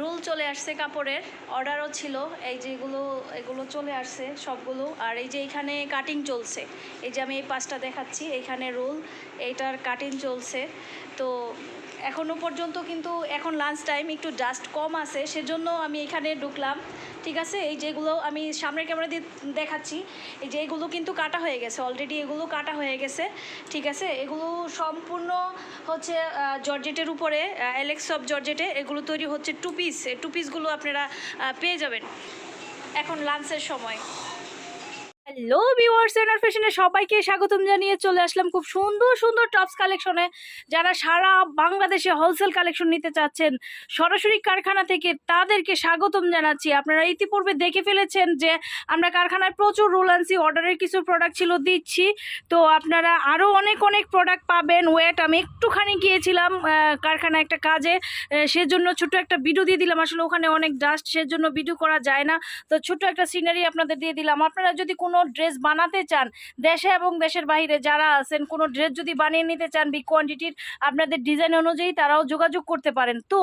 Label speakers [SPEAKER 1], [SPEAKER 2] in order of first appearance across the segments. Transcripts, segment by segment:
[SPEAKER 1] Rule চলে আসছে কাপড়ের, অর্ডারও ছিল, এই যেগুলো এগুলো চলে আসছে সবগুলো। আর এই যে এখানে কাটিং চলছে, এই যে আমি এই পাঁচটা দেখাচ্ছি, এখানে রুল, এইটার কাটিং চলছে। তো এখনও পর্যন্ত কিন্তু এখন লাঞ্চ টাইম একটু জাস্ট কম আছে, সেজন্য আমি এখানে ঢুকলাম। ঠিক আছে? এই যেগুলো আমি সামনের ক্যামেরা দিয়ে দেখাচ্ছি, এই যে এগুলো কিন্তু কাটা হয়ে গেছে অলরেডি এগুলো কাটা হয়ে গেছে। ঠিক আছে? এগুলো সম্পূর্ণ হচ্ছে জর্জেটের উপরে অ্যালেক্স অফ জর্জেটে এগুলো তৈরি হচ্ছে টু পিস টু পিসগুলো আপনারা পেয়ে যাবেন। এখন লাঞ্চের সময়। হ্যালো ভিউয়ার্স এনার ফ্যাশনে সবাইকে স্বাগতম জানিয়ে চলে আসলাম খুব সুন্দর সুন্দর টপস কালেকশনে যারা সারা বাংলাদেশে হোলসেল কালেকশন নিতে চাচ্ছেন সরাসরি কারখানা থেকে তাদেরকে স্বাগতম জানাচ্ছি। আপনারা ইতিপূর্বে দেখে ফেলেছেন যে আমরা কারখানায় প্রচুর রুল আনছি অর্ডারের কিছু প্রোডাক্ট ছিল দিচ্ছি। তো আপনারা আরও অনেক অনেক প্রোডাক্ট পাবেন। ওয়েট আমি একটুখানি গিয়েছিলাম আহ, কারখানায় একটা কাজে। সেজন্য ছোট একটা ভিডিও দিয়ে দিলাম। আসলে ওখানে অনেক ডাস্ট সেজন্য ভিডিও করা যায় না। তো ছোট একটা সিনারি আপনাদের দিয়ে দিলাম। আপনারা যদি কোনো ড্রেস বানাতে চান, দেশে এবং দেশের বাইরে যারা আছেন, কোনো ড্রেস যদি বানিয়ে নিতে চান বিগ কোয়ান্টিটির আপনাদের ডিজাইন অনুযায়ী তারাও যোগাযোগ করতে পারেন। তো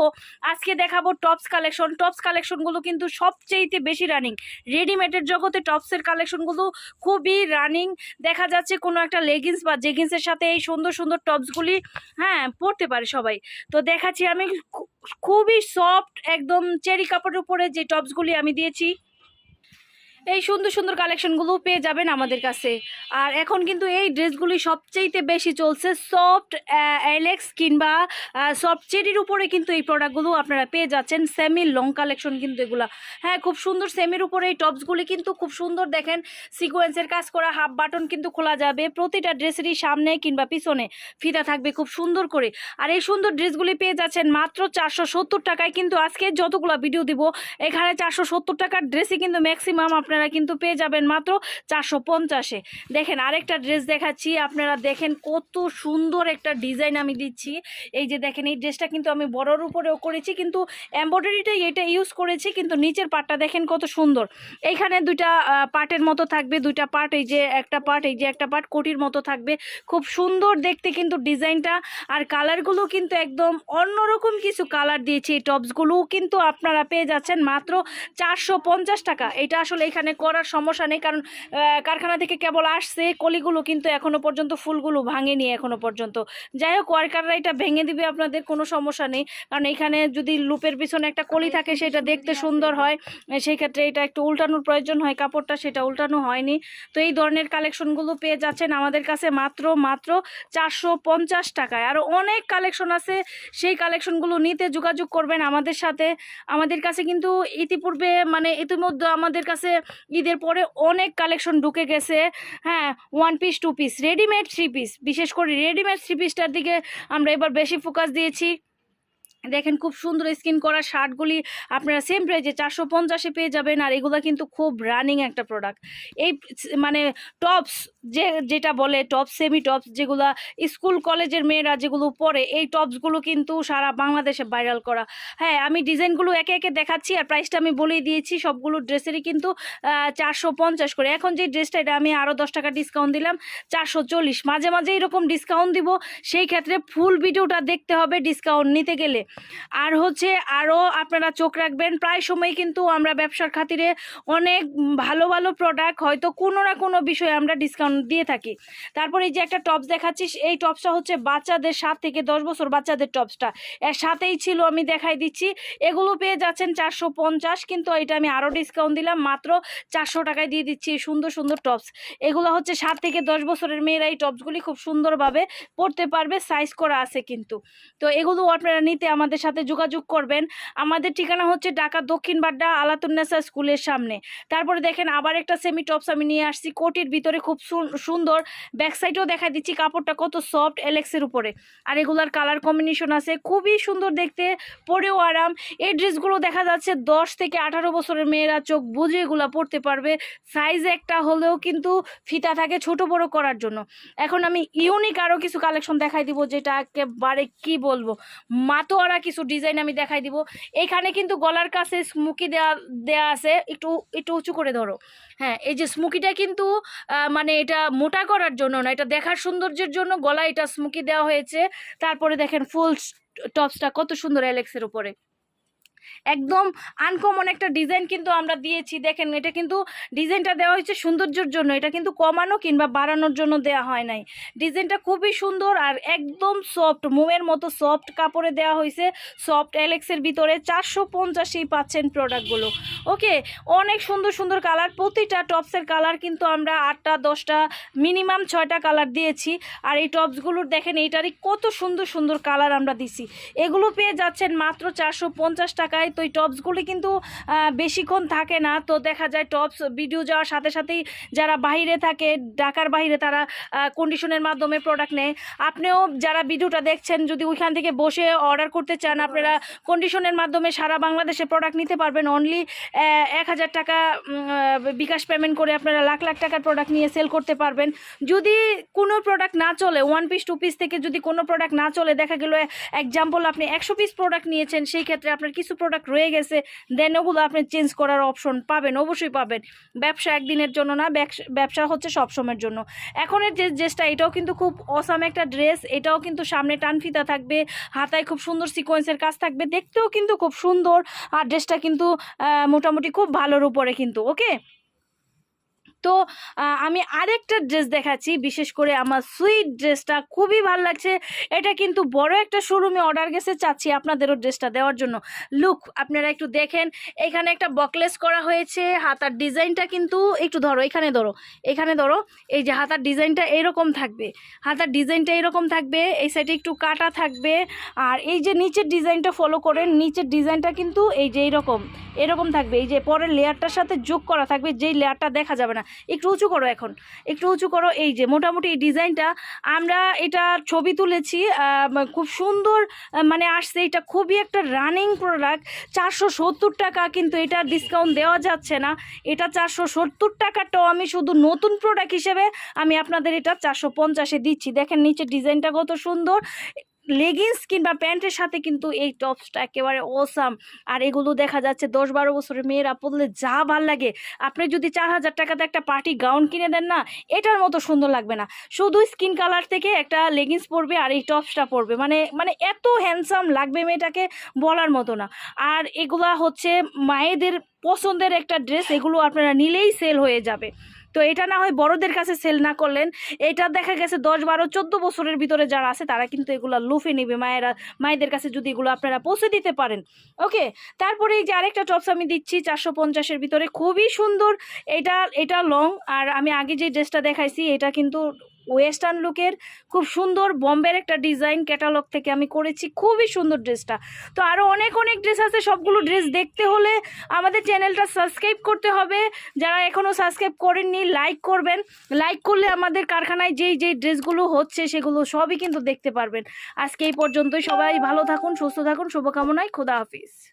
[SPEAKER 1] আজকে দেখাবো টপস কালেকশন টপস কালেকশনগুলো কিন্তু সবচেয়েতে বেশি রানিং রেডিমেডের জগতে টপসের কালেকশনগুলো খুবই রানিং দেখা যাচ্ছে কোনো একটা লেগিংস বা জেগিংসের সাথে এই সুন্দর সুন্দর টপসগুলি হ্যাঁ পরতে পারে সবাই। তো দেখাচ্ছি আমি খুবই সফট একদম চেরি কাপড়ের উপরে যে টপসগুলি আমি দিয়েছি। এই সুন্দর সুন্দর কালেকশনগুলো পেয়ে যাবেন আমাদের কাছে। আর এখন কিন্তু এই ড্রেসগুলি সবচেয়েতে বেশি চলছে সফট অ্যালেক্স কিংবা সফট চেরির উপরে কিন্তু এই প্রোডাক্টগুলো আপনারা পেয়ে যাচ্ছেন। সেমি লং কালেকশন কিন্তু এগুলা। হ্যাঁ খুব সুন্দর সেমির উপরে এই টপসগুলি কিন্তু খুব সুন্দর দেখেন। সিকোয়েন্সের কাজ করা হাফ বাটন কিন্তু খোলা যাবে। প্রতিটা ড্রেসেরই সামনে কিংবা পিছনে ফিতা থাকবে খুব সুন্দর করে। আর এই সুন্দর ড্রেসগুলি পেয়ে যাচ্ছেন মাত্র চারশো সত্তর টাকায়। কিন্তু আজকে যতগুলো ভিডিও দিব, এখানে চারশো সত্তর টাকার ড্রেসই কিন্তু ম্যাক্সিমাম আপনারা কিন্তু পেয়ে যাবেন মাত্র চারশো পঞ্চাশে। দেখেন আরেকটা ড্রেস দেখাচ্ছি, আপনারা দেখেন কত সুন্দর একটা ডিজাইন আমি দিচ্ছি। এই যে দেখেন, এই ড্রেসটা কিন্তু আমি বড়োর উপরেও করেছি, কিন্তু এম্ব্রয়ডারিটাই এটা ইউজ করেছি, কিন্তু নিচের পার্টটা দেখেন কত সুন্দর। এইখানে দুইটা পার্টের মতো থাকবে, দুইটা পার্ট এই যে একটা পার্ট এই যে একটা পার্ট কোটির মতো থাকবে। খুব সুন্দর দেখতে কিন্তু ডিজাইনটা, আর কালারগুলো কিন্তু একদম অন্যরকম কিছু কালার দিয়েছি এই টপসগুলোও কিন্তু আপনারা পেয়ে যাচ্ছেন মাত্র চারশো পঞ্চাশ টাকা। এটা আসলে এখানে করার সমস্যা নেই, কারণ কারখানা থেকে কেবল আসছে, কলিগুলো কিন্তু এখনও পর্যন্ত ফুলগুলো ভাঙেনি এখনও পর্যন্ত। যাই হোক, ওয়ার্কাররা এটা ভেঙে দিবে, আপনাদের কোনো সমস্যা নেই। কারণ এখানে যদি লুপের পিছনে একটা কলি থাকে, সেটা দেখতে সুন্দর হয়। সেই ক্ষেত্রে এটা একটু উল্টানোর প্রয়োজন হয়, কাপড়টা সেটা উল্টানো হয়নি। তো এই ধরনের কালেকশনগুলো পেয়ে যাচ্ছেন আমাদের কাছে মাত্র মাত্র চারশো পঞ্চাশ টাকায়। আরও অনেক কালেকশন আছে, সেই কালেকশনগুলো নিতে যোগাযোগ করবেন আমাদের সাথে। আমাদের কাছে কিন্তু ইতিপূর্বে মানে ইতিমধ্যে আমাদের কাছে ঈদের পরে অনেক কালেকশন ঢুকে গেছে। হ্যাঁ one piece two piece readymade three piece বিশেষ করে রেডিমেড থ্রি পিসটার দিকে আমরা এবার বেশি ফোকাস দিয়েছি। দেখেন খুব সুন্দর স্কিন করা শার্টগুলি আপনারা সেম প্রাইজে চারশো পঞ্চাশে পেয়ে যাবেন, আর এগুলো কিন্তু খুব রানিং একটা প্রোডাক্ট এই মানে টপস যে, যেটা বলে টপ সেমি টপস যেগুলো স্কুল কলেজের মেয়েরা যেগুলো পরে এই টপসগুলো কিন্তু সারা বাংলাদেশে ভাইরাল করা। হ্যাঁ আমি ডিজাইনগুলো একে একে দেখাচ্ছি আর প্রাইসটা আমি বলেই দিয়েছি, সবগুলো ড্রেসেরই কিন্তু চারশো পঞ্চাশ করে। এখন যে ড্রেসটা এটা আমি আরও দশ টাকা ডিসকাউন্ট দিলাম, চারশো চল্লিশ। মাঝে মাঝে এরকম ডিসকাউন্ট দিব, সেই ক্ষেত্রে ফুল ভিডিওটা দেখতে হবে ডিসকাউন্ট নিতে গেলে। আর হচ্ছে আরও আপনারা চোখ রাখবেন, প্রায় সময় কিন্তু আমরা ব্যবসার খাতিরে অনেক ভালো ভালো প্রোডাক্ট হয়তো কোনো না কোনো বিষয়ে আমরা ডিসকাউন্ট দিয়ে থাকি। তারপরে এই যে একটা টপস দেখাচ্ছি এই টপসটা হচ্ছে বাচ্চাদের সাত থেকে দশ বছর বাচ্চাদের টপসটা এর সাথেই ছিল আমি দেখাই দিচ্ছি। এগুলো পেয়ে যাচ্ছেন চারশো পঞ্চাশ, কিন্তু এটা আমি আরও ডিসকাউন্ট দিলাম। মাত্র চারশো টাকায় দিয়ে দিচ্ছি সুন্দর সুন্দর টপস এগুলো হচ্ছে সাত থেকে দশ বছরের মেয়েরা এই টপসগুলি খুব সুন্দরভাবে পরতে পারবে সাইজ করা আছে কিন্তু। তো এগুলো আপনারা নিতে আমাদের সাথে যোগাযোগ করবেন। আমাদের ঠিকানা হচ্ছে ঢাকা দক্ষিণ বাড্ডা আলাতুন্নেসা স্কুলের সামনে। তারপরে দেখেন আবার একটা সেমি টপস আমি নিয়ে আসছি। কোটির ভিতরে খুব সুন- সুন্দর ব্যাক সাইডেও দেখা দিচ্ছি কাপড়টা কত সফট এলেক্সের উপরে। আর এগুলার কালার কম্বিনেশন আছে, খুবই সুন্দর দেখতে, পরেও আরাম। এই ড্রেসগুলো দেখা যাচ্ছে দশ থেকে আঠারো বছরের মেয়েরা চোখ বুঝে এগুলো পরতে পারবে। সাইজ একটা হলেও কিন্তু ফিতা থাকে ছোট বড় করার জন্য। এখন আমি ইউনিক আরও কিছু কালেকশন দেখাই দিব, যেটা একেবারে কি বলব, মাতোয়ারা কিছু ডিজাইন আমি দেখাই দিব। এখানে কিন্তু গলার কাছে স্মুকি দেওয়া দেওয়া আছে, একটু একটু উঁচু করে ধরো। হ্যাঁ এই যে স্মুকিটা কিন্তু মানে এটা মোটা করার জন্য না, এটা দেখার সৌন্দর্যের জন্য গলায় এটা স্মুকি দেওয়া হয়েছে। তারপরে দেখেন ফুল টপসটা কত সুন্দর অ্যালেক্সের উপরে। একদম আনকমন একটা ডিজাইন কিন্তু আমরা দিয়েছি। দেখেন, এটা কিন্তু ডিজাইনটা দেওয়া হয়েছে সৌন্দর্যের জন্য। এটা কিন্তু কমানো কিংবা বাড়ানোর জন্য দেওয়া হয় নাই। ডিজাইনটা খুবই সুন্দর আর একদম সফট মোমের মতো সফট কাপড়ে দেওয়া হয়েছে। সফট অ্যালেক্সের ভিতরে চারশো পঞ্চাশেই পাচ্ছেন প্রোডাক্টগুলো ওকে অনেক সুন্দর সুন্দর কালার প্রতিটা টপসের কালার কিন্তু আমরা আটটা, দশটা মিনিমাম ছয়টা কালার দিয়েছি। আর এই টপসগুলোর দেখেন, এইটারই কত সুন্দর সুন্দর কালার আমরা দিছি। এগুলো পেয়ে যাচ্ছেন মাত্র চারশো পঞ্চাশ টাকায় তো এই টপসগুলি কিন্তু বেশিক্ষণ থাকে না। তো দেখা যায় টপস ভিডিও যাওয়ার সাথে সাথেই যারা বাইরে থাকে, ঢাকার বাইরে তারা কন্ডিশনের মাধ্যমে প্রোডাক্ট নেয়। আপনিও যারা ভিডিওটা দেখছেন, যদি ওইখান থেকে বসে অর্ডার করতে চান, আপনারা কন্ডিশনের মাধ্যমে সারা বাংলাদেশে প্রোডাক্ট নিতে পারবেন। অনলি এক হাজার টাকা বিকাশ পেমেন্ট করে আপনারা লাখ লাখ টাকার প্রোডাক্ট নিয়ে সেল করতে পারবেন। যদি কোনো প্রোডাক্ট না চলে ওয়ান পিস টু পিস থেকে যদি কোনো প্রোডাক্ট না চলে, দেখা গেলো এক্সাম্পল আপনি একশো পিস প্রোডাক্ট নিয়েছেন, সেই ক্ষেত্রে আপনার কিছু প্রোডাক্ট রয়ে গেছে দেন ওগুলো আপনি চেঞ্জ করার অপশন পাবেন, অবশ্যই পাবেন। ব্যবসা একদিনের জন্য না, ব্যবসা- হচ্ছে সবসময়ের জন্য। এখনের যে ড্রেসটা, এটাও কিন্তু খুব অসাম একটা ড্রেস, এটাও কিন্তু সামনে টানফিতা থাকবে, হাতায় খুব সুন্দর সিকোয়েন্সের কাজ থাকবে, দেখতেও কিন্তু খুব সুন্দর, আর ড্রেসটা কিন্তু মোটামুটি খুব ভালোর উপরে কিন্তু ওকে তো আমি আরেকটা ড্রেস দেখাচ্ছি, বিশেষ করে আমার সুইট ড্রেসটা খুবই ভালো লাগছে। এটা কিন্তু বড় একটা শোরুমে অর্ডার গেছে, চাচ্ছি আপনাদেরও ড্রেসটা দেওয়ার জন্য। লুক আপনারা একটু দেখেন, এখানে একটা বকলেস করা হয়েছে, হাতার ডিজাইনটা কিন্তু একটু ধরো, এখানে ধরো এখানে ধরো, এই যে হাতার ডিজাইনটা এরকম থাকবে। হাতার ডিজাইনটা এরকম থাকবে, এই সাইডে একটু কাটা থাকবে, আর এই যে নিচের ডিজাইনটা ফলো করেন, নিচের ডিজাইনটা কিন্তু এই যে এরকম এরকম থাকবে। এই যে পরের লেয়ারটার সাথে যোগ করা থাকবে, যেই লেয়ারটা দেখা যাবে না। একটু উঁচু করো এখন। একটু উঁচু করো, এই যে মোটামুটি এই ডিজাইনটা। আমরা এটা ছবি তুলেছি খুব সুন্দর মানে আসছে। এটা খুবই একটা রানিং প্রোডাক্ট চারশো সত্তর টাকা কিন্তু এটা ডিসকাউন্ট দেওয়া যাচ্ছে না। এটা চারশো সত্তর টাকাটাও আমি শুধু নতুন প্রোডাক্ট হিসেবে আমি আপনাদের এটা চারশো পঞ্চাশে দিচ্ছি। দেখেন নিচে ডিজাইনটা কত সুন্দর। লেগিংস কিংবা প্যান্টের সাথে কিন্তু এই টপসটা একেবারে ওসাম আর এগুলো দেখা যাচ্ছে দশ বারো বছরের মেয়েরা পরলে যা ভালো লাগে। আপনি যদি চার হাজার টাকাতে একটা পার্টি গাউন কিনে দেন না, এটার মতো সুন্দর লাগবে না। শুধু স্কিন কালার থেকে একটা লেগিংস পরবে আর এই টপসটা পরবে। মানে মানে এত হ্যান্ডসাম লাগবে মেয়েটাকে বলার মতো না। আর এগুলা হচ্ছে মায়েদের পছন্দের একটা ড্রেস এগুলো আপনারা নিলেই সেল হয়ে যাবে। তো এটা না হয় বড়দের কাছে সেল না করলেন। এটা দেখা গেছে দশ, বারো, চোদ্দ বছরের ভিতরে যারা আছে, তারা কিন্তু এগুলো লুফে নেবে। মায়েরা, মায়েদের কাছে যদি এগুলো আপনারা পৌঁছে দিতে পারেন। ওকে, তারপরে এই যে আরেকটা টপস আমি দিচ্ছি, চারশো পঞ্চাশের ভিতরে। খুবই সুন্দর। এটা এটা লং আর আমি আগে যে ড্রেসটা দেখাইছি, এটা কিন্তু ওয়েস্টার্ন লুকের খুব সুন্দর বম্বের একটা ডিজাইন ক্যাটালগ থেকে আমি করেছি। খুবই সুন্দর ড্রেসটা। তো আরও অনেক অনেক ড্রেস আছে। সবগুলো ড্রেস দেখতে হলে আমাদের চ্যানেলটা সাবস্ক্রাইব করতে হবে। যারা এখনও সাবস্ক্রাইব করেননি, লাইক করবেন। লাইক করলে আমাদের কারখানায় যেই যেই ড্রেসগুলো হচ্ছে সেগুলো সবই কিন্তু দেখতে পারবেন। আজকে এই পর্যন্তই। সবাই ভালো থাকুন, সুস্থ থাকুন। শুভকামনায়। খোদা হাফিজ।